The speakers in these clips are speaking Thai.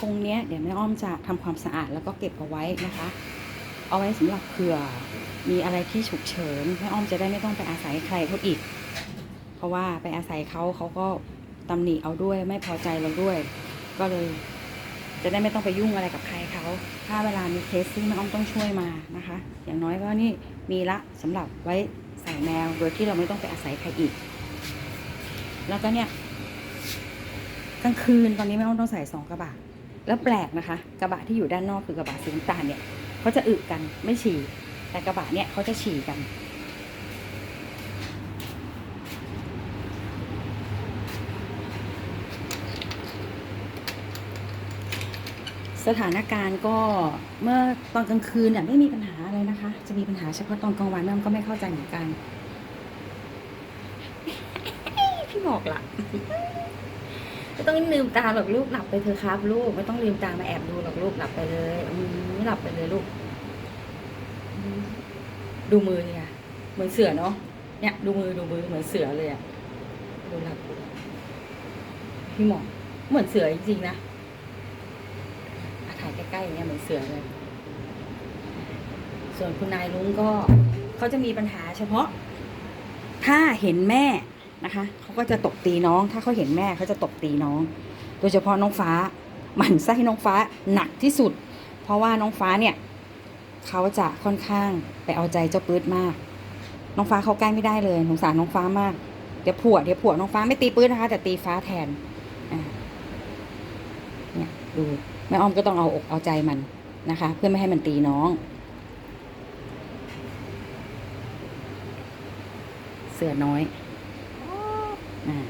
กรงเนี้ยเดี๋ยวแม่อ้อมจะทำความสะอาดแล้วก็เก็บเอาไว้นะคะ เอาไว้สำหรับเผื่อมีอะไรที่ฉุกเฉินแม่อ้อมจะได้ไม่ต้องไปอาศัยใครเขาอีก เพราะว่าไปอาศัยเขาเขาก็ตำหนิเอาด้วยไม่พอใจเราด้วย ก็เลย จะได้ไม่ต้องไปยุ่งอะไรกับใครเขา ถ้าเวลามีเคสที่แม่อ้อมต้องช่วยมานะคะ อย่างน้อยก็นี่มีละสำหรับไว้ใส่แมวโดยที่เราไม่ต้องไปอาศัยใครอีก แล้วก็เนี่ยกลางคืนตอนนี้แม่อ้อมต้องใส่สองกระบะ แล้วแปลกนะคะ กระบะที่อยู่ด้านนอกคือกระบะสีน้ำตาลเนี่ยเขาจะอึกันไม่ฉี่ แต่กระบะเนี่ยเขาจะฉี่กัน สถานการณ์ก็เมื่อตอนกลางคืนเนี่ยไม่มีปัญหาอะไรนะคะ จะมีปัญหาเฉพาะตอนกลางวันแม่ก็ไม่เข้าใจเหมือนกัน พี่บอกละ ไม่ต้องลืมตาหรอกลูกหลับไปเถอะครับ ลูกไม่ต้องลืมตามาแอบดูหรอกลูกหลับไปเลยอืมหลับไปเลยลูก ดูมือเนี่ยเหมือนเสือเนาะเนี่ย ดูมือดูมือเหมือนเสือเลยอะดูหลับพี่หมอเหมือนเสือจริงๆนะถ่ายใกล้ๆเงี้ยเหมือนเสือเลยส่วนคุณนายลุงก็เขาจะมีปัญหาเฉพาะ ถ้าเห็นแม่ นะคะเขาก็จะตบตีน้อง ถ้าเขาเห็นแม่เขาจะตบตีน้อง โดยเฉพาะน้องฟ้าหมั่นไส้น้องฟ้าหนักที่สุด เพราะว่าน้องฟ้าเนี่ยเขาจะค่อนข้างไปเอาใจเจ้าปื๊ดมาก น้องฟ้าเขาใกล้ไม่ได้เลยสงสารน้องฟ้ามากเดี๋ยวผัวเดี๋ยวผัวน้องฟ้าไม่ตีปื๊ดนะคะ แต่ตีฟ้าแทนเนี่ยดูแม่อ้อมก็ต้องเอาอกเอาใจมันนะคะ เพื่อไม่ให้มันตีน้องเสือน้อย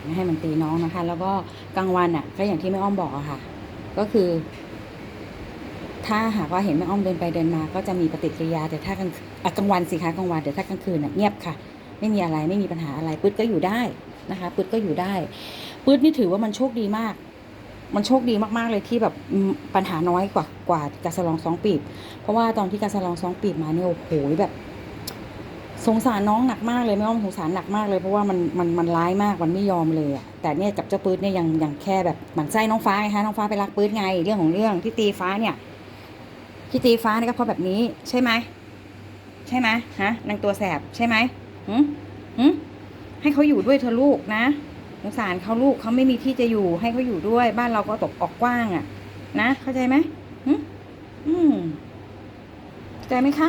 ไม่ให้มันตีน้องนะคะ แล้วก็กลางวันอะ ก็อย่างที่แม่อ้อมบอกอะค่ะ ก็คือ ถ้าหากว่าเห็นแม่อ้อมเดินไปเดินมา ก็จะมีปฏิกิริยาแต่ถ้ากลางอะกลางวันสิคะกลางวันแต่ถ้ากลางคืนน่ะเงียบค่ะ ไม่มีอะไรไม่มีปัญหาอะไรปื๊ดก็อยู่ได้นะคะปื๊ดก็อยู่ได้ปื๊ดนี่ถือว่ามันโชคดีมาก มันโชคดีมากๆเลยที่แบบปัญหาน้อยกว่ากว่ากาสลองสองปีบเพราะว่าตอนที่กาสลองสองปีบมาเนี่ยโอ้โหแบบ สงสารน้องหนักมากเลยไม่อ้อมสงสารหนักมากเลยเพราะว่ามันมันมันร้ายมากมันไม่ยอมเลยอะแต่เนี่ยกับเจ้าปื๊ดเนี่ยยังยังแค่แบบหมั่นไส้น้องฟ้าไงคะน้องฟ้าไปรักปื๊ดไงเรื่องของเรื่องที่ตีฟ้าเนี่ยที่ตีฟ้าเนี่ยก็เพราะแบบนี้ใช่ไหมใช่ไหมฮะนางตัวแสบใช่ไหมหืมหืมให้เขาอยู่ด้วยเธอลูกนะสงสารเขาลูกเขาไม่มีที่จะอยู่ให้เขาอยู่ด้วยบ้านเราก็ตกออกกว้างอะนะเข้าใจไหมหืมอืมเข้าใจไหมคะ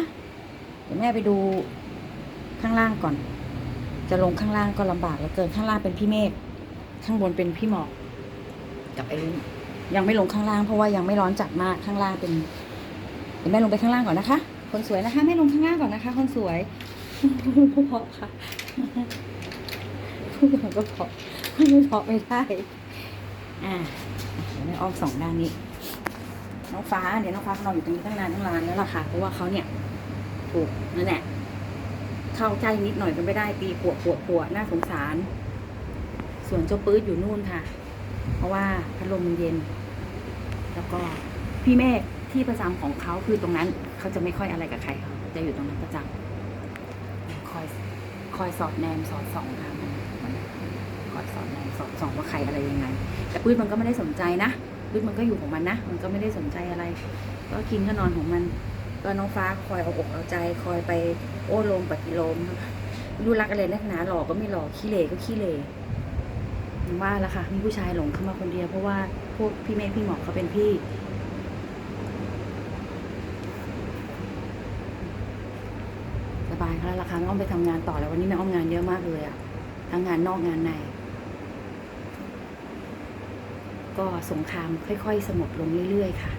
เดี๋ยวแม่ไปดู ข้างล่างก่อน จะลงข้างล่างก็ลำบากเหลือเกินข้างล่างเป็นพี่เมฆข้างบนเป็นพี่หมอกกับไอ้ลุงยังไม่ลงข้างล่างเพราะว่ายังไม่ร้อนจัดมากข้างล่างเป็นเดี๋ยวแม่ลงไปข้างล่างก่อนนะคะ คนสวยนะคะแม่ลงข้างล่างก่อนนะคะ คนสวยพูดเพราะค่ะพูดก็เพราะพูดไม่เพราะไม่ได้อ่าเดี๋ยวแม่อ้อมสองด้านนี้น้องฟ้าเดี๋ยวน้องฟ้าเขานอนอยู่ตรงนี้ตั้งนานตั้งนานแล้วล่ะค่ะเพราะว่าเขาเนี่ยถูกนั่นแหละ เข้าใจนิดหน่อยก็ไม่ได้ตีปวดปวดปวดน่าสงสาร ส่วนเจ้าปื๊ดอยู่นู่นค่ะ เพราะว่าพัดลมมันเย็น แล้วก็พี่เมฆที่ประจำของเขาคือตรงนั้นเขาจะไม่ค่อยอะไรกับใครเขาจะอยู่ตรงนั้นประจำคอยคอยสอดแนมสอดส่องค่ะคอยสอดแนมสอดส่องว่าใครอะไรยังไง แต่ปื๊ดมันก็ไม่ได้สนใจนะปื๊ดมันก็อยู่ของมันนะมันก็ไม่ได้สนใจอะไร ก็กินก็นอนของมัน ก็น้องฟ้าคอยเอาอกเอาใจ คอยไปโอ้โลมปฏิลมรู้รักอะไรนักหนาหลอกก็ไม่หล่อขี้เหร่ก็ขี้เหร่อย่างว่าละค่ะ มีผู้ชายหลงเข้ามาคนเดียวเพราะว่าพวกพี่เมฆพี่หมอกเขาเป็นพี่ สบายเขาแล้วล่ะค่ะแม่อ้อมไปทำงานต่อแล้ววันนี้แม่อ้อมงานเยอะมากเลยอะทั้งงานนอกงานใน ก็สงครามค่อย ๆ สงบลงเรื่อย ๆ ค่ะ